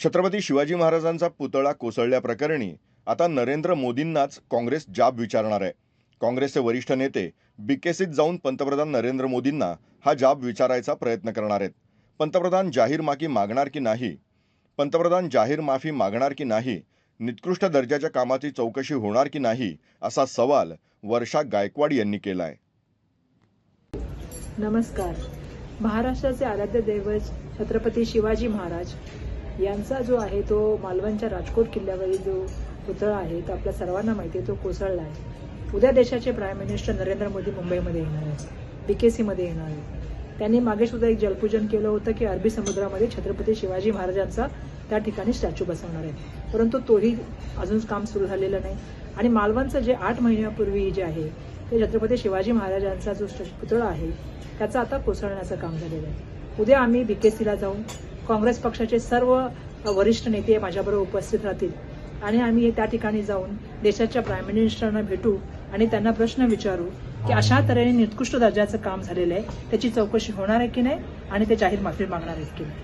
छत्रपती शिवाजी महाराजांचा पुतळा कोसळल्याप्रकरणी आता नरेंद्र मोदींनाच काँग्रेस जाब विचारणार आहे. काँग्रेसचे वरिष्ठ नेते बिकेसीत जाऊन पंतप्रधान नरेंद्र मोदींना हा जाब विचारायचा प्रयत्न करणार आहेत. पंतप्रधान जाहीर माफी मागणार की नाही? पंतप्रधान जाहीर माफी मागणार की नाही? निकृष्ट दर्जाच्या कामाची चौकशी होणार की नाही? असा सवाल वर्षा गायकवाड यांनी केला आहे नमस्कार. महाराष्ट्राचे आराध्य दैवत छत्रपती शिवाजी महाराज यांचा जो आहे तो मालवणच्या राजकोट किल्ल्यावरील जो पुतळा आहे तो आपल्या सर्वांना माहिती आहे तो कोसळला आहे. उद्या देशाचे प्राईम मिनिस्टर नरेंद्र मोदी मुंबईमध्ये येणार आहेत. सीमध्ये येणार आहेत. त्यांनी मागे सुद्धा एक जलपूजन केलं होतं की अरबी समुद्रामध्ये छत्रपती शिवाजी महाराजांचा त्या ठिकाणी स्टॅच्यू बसवणार आहे परंतु तोही अजून काम सुरू झालेलं नाही. आणि मालवणचं जे आठ महिन्यापूर्वी जे आहे ते छत्रपती शिवाजी महाराजांचा जो स्ट- पुतळा आहे त्याचं आता कोसळण्याचं काम झालेलं आहे. उद्या आम्ही बीकेसीला जाऊन काँग्रेस पक्षाचे सर्व वरिष्ठ नेते माझ्याबरोबर उपस्थित राहतील. आणि आम्ही त्या ठिकाणी जाऊन देशाच्या प्राईम मिनिस्टरांना भेटू आणि त्यांना प्रश्न विचारू की अशा तऱ्हेने निकृष्ट दर्जाचं काम झालेलं आहे त्याची चौकशी होणार आहे की नाही आणि ते जाहीर माफी मागणार आहेत की नाही.